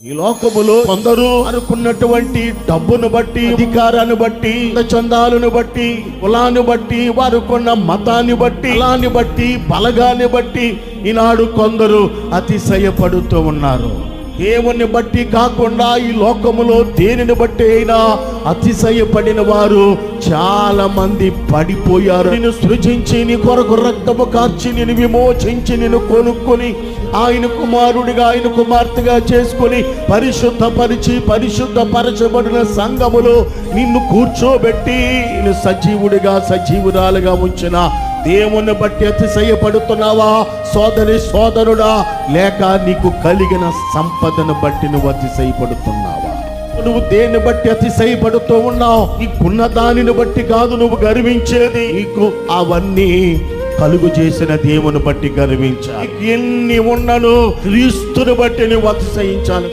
ఈ లోకములో కొందరు అనుకున్నటువంటి డబ్బును బట్టి అధికారాన్ని బట్టి చందాలను బట్టి కులాన్ని బట్టి వారుకున్న మతాన్ని బట్టి కులాన్ని బట్టి బలగాన్ని బట్టి ఈనాడు కొందరు అతిశయపడుతూ ఉన్నారు. దేవుని బట్టి కాకుండా ఈ లోకములో దేనిని బట్టి అయినా అతిశయపడిన వారు చాలా మంది పడిపోయారు. నిన్ను సృజించి నీ కొరకు రక్తము కార్చి నేను విమోచించి నేను కొనుక్కొని ఆయన కుమారుడిగా ఆయన కుమార్తెగా చేసుకొని పరిశుద్ధపరిచి పరిశుద్ధపరచబడిన సంఘములో నిన్ను కూర్చోబెట్టి నేను సజీవుడిగా సజీవురాలుగా ఉంచిన దేవుని బట్టి అతిశయపడుతున్నావా? సోదరి సోదరుడా లేక నీకు కలిగిన సంపదను బట్టి నువ్వు అతిశయపడుతున్నావా? నువ్వు దేన్ని బట్టి అతిశయపడుతూ ఉన్నావు? నీకున్న దానిని బట్టి కాదు నువ్వు గర్వించేది. నీకు అవన్నీ కలుగు చేసిన దేవుని బట్టి గర్వించాలి. ఎన్ని ఉన్నను క్రీస్తుని బట్టి నువ్వు అతిశయించాలి.